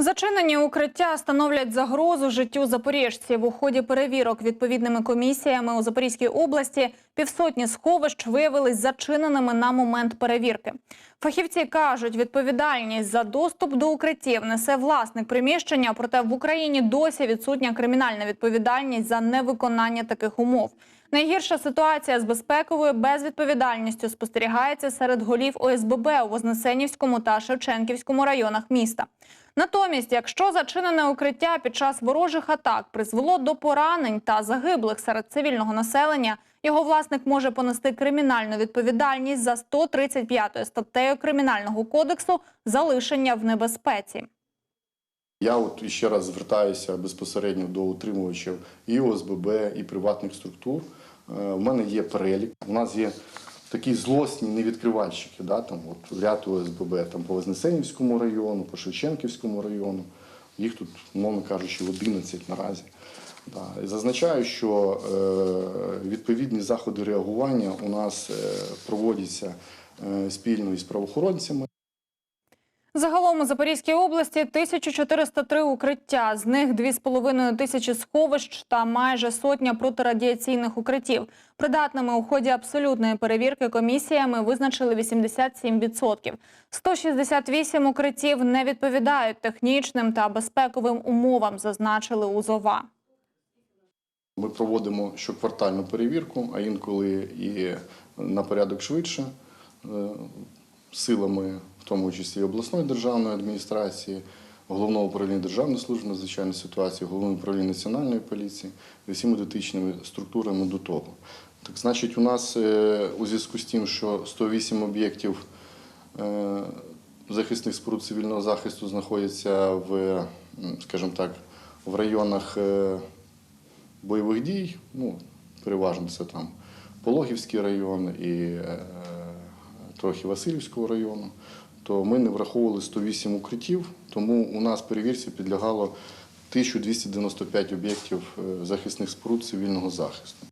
Зачинені укриття становлять загрозу життю запоріжців. У ході перевірок відповідними комісіями у Запорізькій області півсотні сховищ виявились зачиненими на момент перевірки. Фахівці кажуть, відповідальність за доступ до укриттів несе власник приміщення, проте в Україні досі відсутня кримінальна відповідальність за невиконання таких умов. Найгірша ситуація з безпековою безвідповідальністю спостерігається серед голів ОСББ у Вознесенівському та Шевченківському районах міста. Натомість, якщо зачинене укриття під час ворожих атак призвело до поранень та загиблих серед цивільного населення, його власник може понести кримінальну відповідальність за 135 статтею Кримінального кодексу залишення в небезпеці. Я от ще раз звертаюся безпосередньо до утримувачів і ОСББ, і приватних структур. Е, У мене є перелік. У нас є такі злосні невідкривальщики, да, там от ряд ОСББ там, по Вознесенівському району, по Шевченківському району. Їх тут, умовно кажучи, 11 наразі. Да. І зазначаю, що е, відповідні заходи реагування у нас е, проводяться е, спільно із правоохоронцями. Загалом у Запорізькій області 1403 укриття, з них 2,5 тисячі сховищ та майже сотня протирадіаційних укриттів. Придатними у ході абсолютної перевірки комісіями визначили 87%. 168 укриттів не відповідають технічним та безпековим умовам, зазначили у ЗОВА. Ми проводимо щоквартальну перевірку, а інколи і на порядок швидше, е, силами, тому числі обласної державної адміністрації, головного управління Державної служби надзвичайної ситуації, головного управління національної поліції і всіми дотичними структурами до того. Так, значить, у нас е, у зв'язку з тим, що 108 об'єктів е, захисних споруд цивільного захисту знаходяться в, скажімо так, в районах. е, бойових дій, ну, переважно це там Пологівський район і трохи Васильівського району, то ми не враховували 108 укриттів, тому у нас перевірці підлягало 1295 об'єктів е, захисних споруд цивільного захисту.